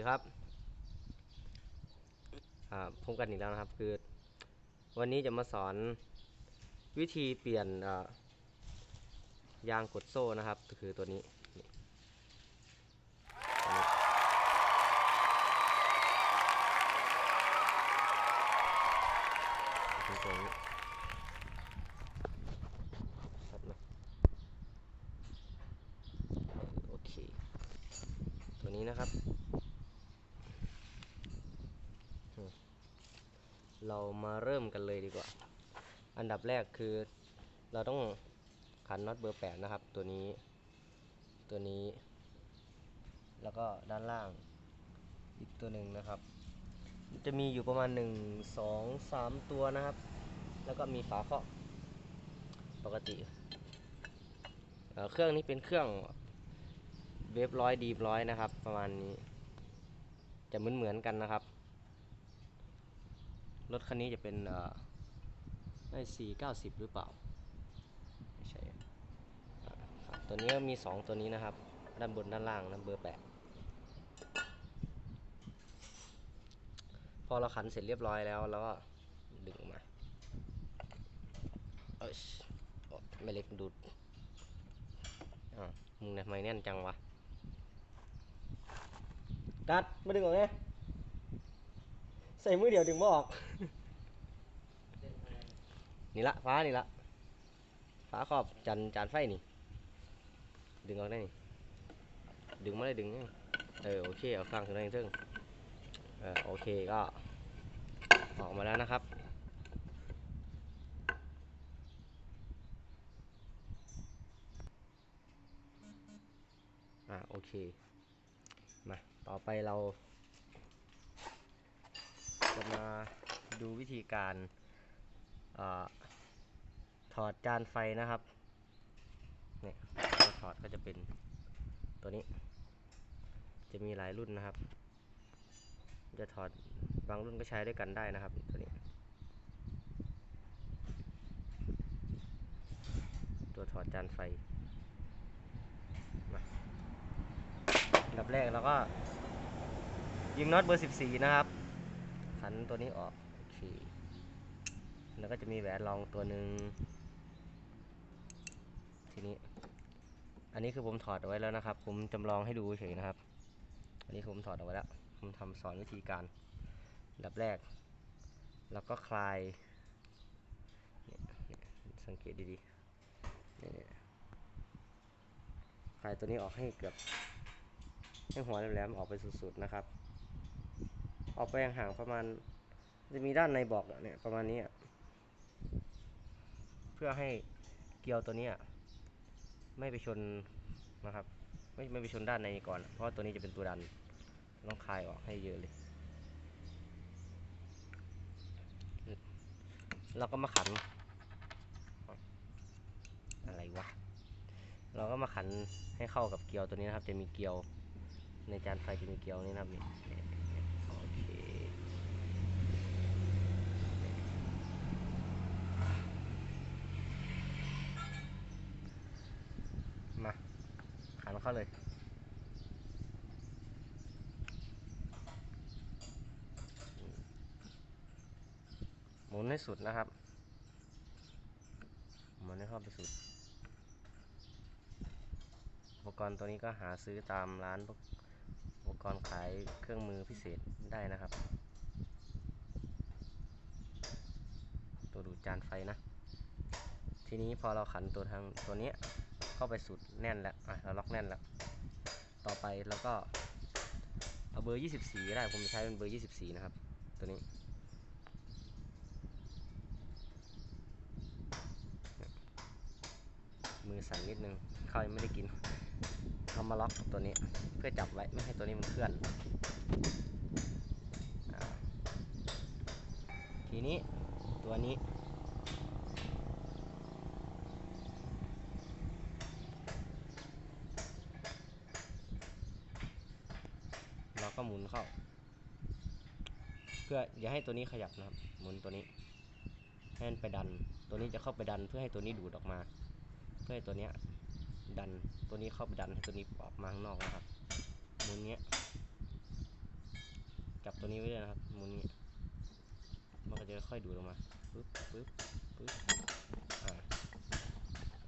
ดีครับพบกันอีกแล้วนะครับคือวันนี้จะมาสอนวิธีเปลี่ยนยางกดโซ่นะครับ คือตัวนี้ตัวนี้เป็นตัวนี้ครับนะโอเคตัวนี้นะครับ เรามาเริ่มกันเลยดีกว่า อันดับแรกคือเราต้องขันน็อตเบอร์แปดนะครับ ตัวนี้ ตัวนี้ แล้วก็ด้านล่าง อีกตัวหนึ่งนะครับ จะมีอยู่ประมาณ1 2 3ตัวนะครับ แล้วก็มีฝาเคาะปกติ เครื่องนี้เป็นเครื่องเวฟร้อยดีร้อยนะครับ ประมาณนี้ จะเหมือนเหมือนกันนะครับ รถคันนี้จะเป็นเออได้สี่เก้าสิบหรือเปล่าไม่ใช่ตัวนี้มีสองตัวนี้นะครับ ด้านบนด้านล่างนะเบอร์แปดพอเราขันเสร็จเรียบร้อยแล้วเราก็ดึงออกมาเอ้ยไม่เล็กดูดอ่ามึงทำไมแน่นจังวะกัดมาดึงออกไง ใส่มือเดียวดึงไม่ออก นี่ละฟ้านี่ละฟ้าขอบจันจานไฟนี่ ดึงออกได้นี่ดึงมาได้ดึงนี่เออโอเคเอาฟังถึงได้ซึ่งเออโอเคก็ออกมาแล้วนะครับอ่าโอเค มา ต่อไปเรา จะมาดูวิธีการอถอดจานไฟนะครับเนี่ยตัวถอดก็จะเป็นตัวนี้ จะมีหลายรุ่นนะครับ จะถอดบางรุ่นก็ใช้ด้วยกันได้นะครับตัวนี้ ตัวถอดจานไฟมาดับแรกเราก็ยิงน็อตเบอร์ 14 นะครับ ขันตัวนี้ออกโอเคแล้วก็จะมีแหวนรองตัวหนึ่งทีนี้ อันนี้คือผมถอดเอาไว้แล้วนะครับ ผมจำลองให้ดูเฉยนะครับ อันนี้ผมถอดเอาไว้แล้ว ผมทำสอนวิธีการดับแรก แล้วก็คลายสังเกตดีๆนี่คลายตัวนี้ออกให้เกือบให้หัวแหลมๆออกไปสุดๆนะครับ ออกไปห่างประมาณ จะมีด้านในบอกเนี่ยประมาณนี้เพื่อให้เกลียวตัวนี้ไม่ไปชนนะครับ ไม่ไม่ไปชนด้านในก่อน เพราะว่าตัวนี้จะเป็นตัวดันต้องคลายออกให้เยอะเลย เราก็มาขัน อะไรวะ เราก็มาขันให้เข้ากับเกลียวตัวนี้นะครับ จะมีเกลียวในจานไฟจะมีเกลียวนี่นะครับนี่โอเค มา ขันเข้าเลย หมุนให้สุดนะครับ หมุนให้เข้าไปสุด อุปกรณ์ตัวนี้ก็หาซื้อตามร้านพวกอุปกรณ์ขายเครื่องมือพิเศษได้นะครับ ตัวดูดจานไฟนะ ทีนี้พอเราขันตัวทางตัวนี้ เข้าไปสุดแน่นแล้วอะเราล็อกแน่นแล้ว ต่อไปเราก็เอาเบอร์ 24ก็ได้ผมใช้เป็นเบอร์ 24 นะครับ ตัวนี้ มือสั่นนิดนึงข้าวยังไม่ได้กินเอามาล็อกตัวนี้เพื่อจับไว้ไม่ให้ตัวนี้มันเคลื่อนทีนี้ตัวนี้ เข้า เพื่ออย่าให้ตัวนี้ขยับนะครับ หมุนตัวนี้ให้มันไปดัน ตัวนี้จะเข้าไปดัน เพื่อให้ตัวนี้ดูดออกมา เพื่อให้ตัวเนี้ยดัน ตัวนี้เข้าไปดันให้ตัวนี้ออกมาข้างนอกนะครับ หมุนเนี้ย จับตัวนี้ไว้ด้วยนะครับ หมุนเนี้ย มันก็จะค่อยดูดออกมา ปึ๊บปึ๊บปึ๊บอ่า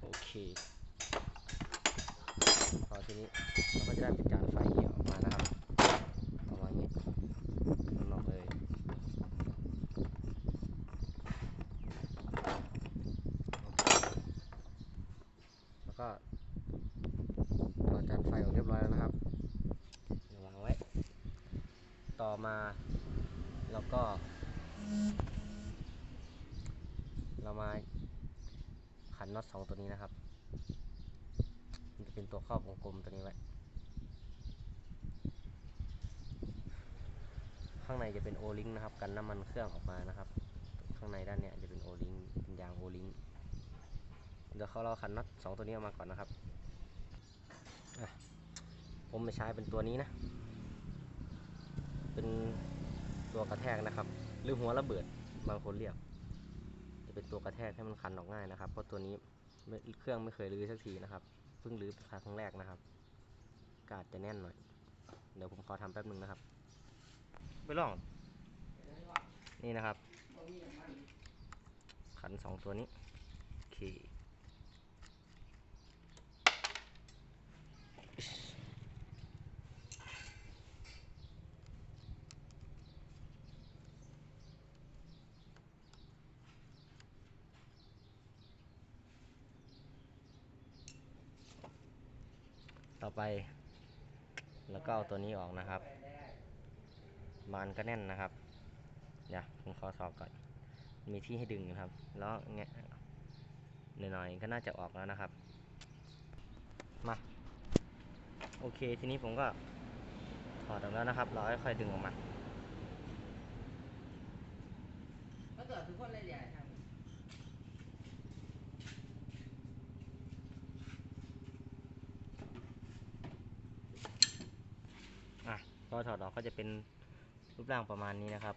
โอเคพอทีนี้เราก็จะได้เป็นจานไฟเหี่ยวออกมานะครับประมาณนี้มันออกเลย แล้วก็ถอดจานไฟออกเรียบร้อยแล้วนะครับเดี๋ยววางไว้ ต่อมา แล้วก็ เรามาขันน็อตสองตัวนี้นะครับ มันจะเป็นตัวครอบวงกลมตัวนี้ไว้ข้างในจะเป็นโอลิงนะครับ กันน้ำมันเครื่องออกมานะครับ ข้างในด้านเนี้ยจะเป็นโอลิงเป็นยางโอลิงเดี๋ยวเขาเราขันน็อตสองตัวนี้ออกมาก่อนนะครับ ผมจะใช้เป็นตัวนี้นะ เป็นตัวกระแทกนะครับ หรือหัวระเบิดบางคนเรียก จะเป็นตัวกระแทกให้มันคันออกง่ายนะครับ เพราะตัวนี้เครื่องไม่เคยรื้อสักทีนะครับ เพิ่งรื้อเป็นครั้งแรกนะครับ กาดจะแน่นหน่อย เดี๋ยวผมขอทำแป๊บหนึ่งนะครับ ไปลอง นี่นะครับ ขันสองตัวนี้โอเค ต่อไป แล้วก็เอาตัวนี้ออกนะครับ มันก็แน่นนะครับเดี๋ยวผมขอสอบก่อน มีที่ให้ดึงอยู่ครับ แล้วเงี้ยหน่อยๆก็น่าจะออกแล้วนะครับ มา โอเค ทีนี้ผมก็ถอดออกแล้วนะครับ เราค่อยๆดึงออกมา ก็เกิดทุกคนเลยใหญ่ทาง อะพอถอดออกก็จะเป็นรูปร่างประมาณนี้นะครับ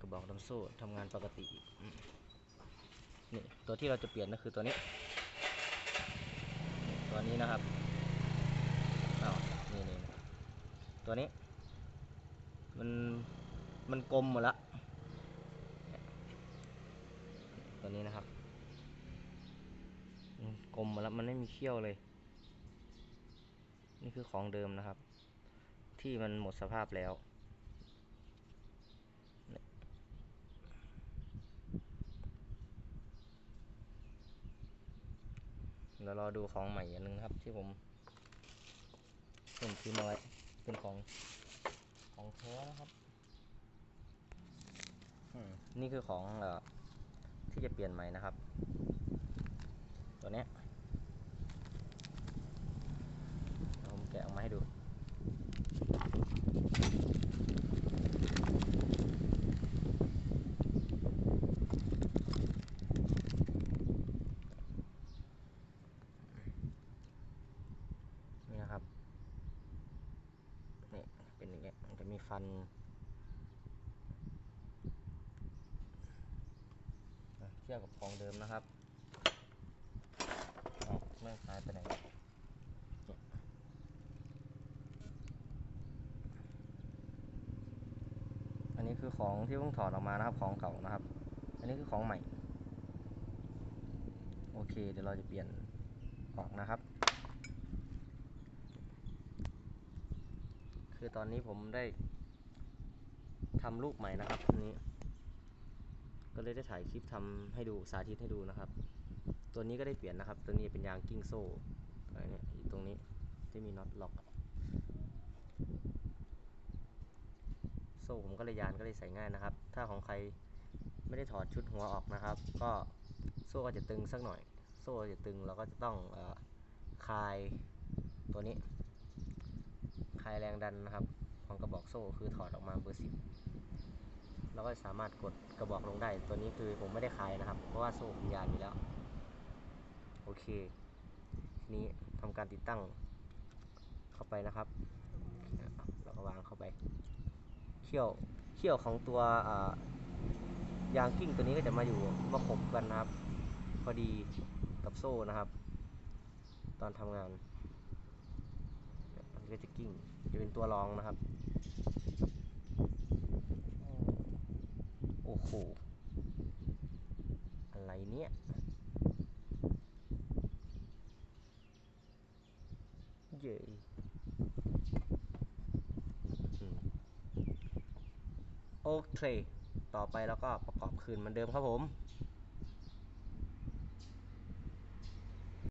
กระบอกลำโซ่ทำงานปกตินี่ตัวที่เราจะเปลี่ยนก็คือตัวนี้ ตัวนี้นะครับอ้าวนี่นี่ตัวนี้ มันมันกลมหมดละตัวนี้นะครับกลมหมดแล้วมันไม่มีเขี้ยวเลย นี่คือของเดิมนะครับ ที่มันหมดสภาพแล้วเนี่ยเดี๋ยวรอดูของใหม่อันนึงครับที่ผมผมซื้อมาไว้เป็นของของแท้นะครับนี่คือของเอ่อที่จะเปลี่ยนใหม่นะครับ ตัวเนี้ยเดี๋ยวผม แกะออกมาให้ดู นี่นะครับ นี่เป็นอย่างเงี้ย มันจะมีฟันเทียบกับของเดิมนะครับอ้าวไม่หายไปไหน นี่ยอันนี้คือของที่เพิ่งถอดออกมานะครับของเก่านะครับ อันนี้คือของใหม่ โอเค เดี๋ยวเราจะเปลี่ยนออกนะครับ คือตอนนี้ผมได้ทำลูกใหม่นะครับอันนี้ ก็เลยได้ถ่ายคลิปทำให้ดูสาธิตให้ดูนะครับ ตัวนี้ก็ได้เปลี่ยนนะครับ ตัวนี้เป็นยางกิ้งโซ่อะไรเนี่ยตรงนี้ที่มีน็อตล็อก โซ่ผมก็เลยยานก็เลยใส่ง่ายนะครับ ถ้าของใครไม่ได้ถอดชุดหัวออกนะครับ ก็โซ่ก็จะตึงสักหน่อย โซ่จะตึงเราก็จะต้องอคลายตัวนี้ คลายแรงดันนะครับ ของกระบอกโซ่คือถอดออกมาเบอร์สิบเราก็สามารถกดกระบอกลงได้ ตัวนี้คือผมไม่ได้คลายนะครับ เพราะว่าโซ่ผมยานอยู่แล้ว โอเค ทีนี้ทำการติดตั้งเข้าไปนะครับ เราก็วางเข้าไป ขี้ยวเขี้ยวของตัวยางกิ้งตัวนี้ก็จะมาอยู่มาขบกันนะครับ พอดีกับโซ่นะครับ ตอนทำงานเนี่ยมันก็จะกิ้งจะเป็นตัวรองนะครับ โอ้โหอะไรเนี่ย เย้อืม โอเคต่อไปแล้วก็ประกอบคืนเหมือนเดิมครับผม